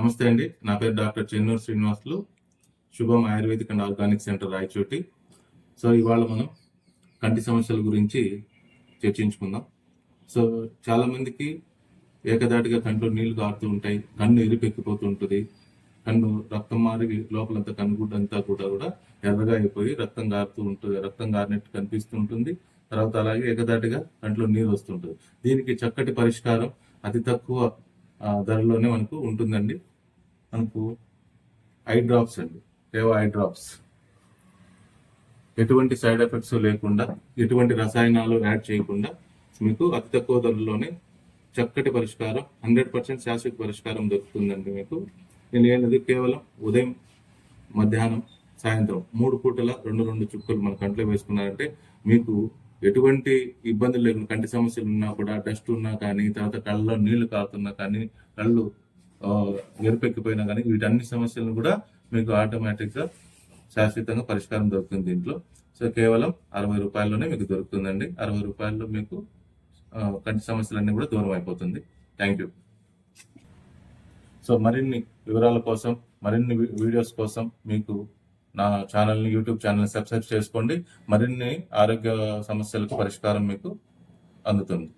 నమస్తే అండి. నా పేరు doctor Chennuru Srinivasulu. Shubham ayurvedic and organic centre Rayachoti. So ఇవాళ మనం కంటి సమస్యల గురించి చర్చించుకుందాం. సో చాలామందికి ఏకదాటిగా కంట్లో నీళ్ళు కారుతూ ఉంటాయి కన్ను ఎరిపెక్కిపోతూ ఉంటుంది కన్ను రక్తం మారి లోపలంతా కన్నుగుడ్డ అంతా కూడా కూడా ఎర్రగా అయిపోయి రక్తం గారుతూ ఉంటుంది రక్తం గారినట్టు కనిపిస్తూ ఉంటుంది. తర్వాత అలాగే ఏకదాటిగా కంట్లో నీరు వస్తుంటుంది. దీనికి చక్కటి పరిష్కారం అతి తక్కువ ధరలోనే మనకు ఉంటుందండి. మనకు ఐ డ్రాప్స్ అండి. కేవా ఐ డ్రాప్స్ ఎటువంటి సైడ్ ఎఫెక్ట్స్ లేకుండా ఎటువంటి రసాయనాలు యాడ్ చేయకుండా మీకు అతి తక్కువ ధరలోనే చక్కటి పరిష్కారం హండ్రెడ్ పర్సెంట్ శాశ్వత పరిష్కారం దొరుకుతుందండి మీకు. నేను ఏంటది కేవలం ఉదయం మధ్యాహ్నం సాయంత్రం మూడు పూటల రెండు రెండు చుక్కలు మన కంట్లో వేసుకున్నారంటే మీకు ఎటువంటి ఇబ్బందులు లేకుండా కంటి సమస్యలు ఉన్నా కూడా డస్ట్ ఉన్నా కానీ తర్వాత కళ్ళలో నీళ్ళు కారుతున్నా కానీ కళ్ళు ఎరుపెక్కిపోయినా కానీ వీటన్ని సమస్యలను కూడా మీకు ఆటోమేటిక్గా శాశ్వతంగా పరిష్కారం దొరుకుతుంది దీంట్లో. సో కేవలం అరవై రూపాయల్లోనే మీకు దొరుకుతుందండి. అరవై రూపాయల్లో మీకు కంటి సమస్యలన్నీ కూడా దూరం అయిపోతుంది. Thank you. సో మరిన్ని వివరాల కోసం మరిన్ని వీడియోస్ కోసం మీకు నా ఛానల్ని యూట్యూబ్ ఛానల్ని సబ్స్క్రైబ్ చేసుకోండి. మరిన్ని ఆరోగ్య సమస్యలకు పరిష్కారం మీకు అందుతుంది.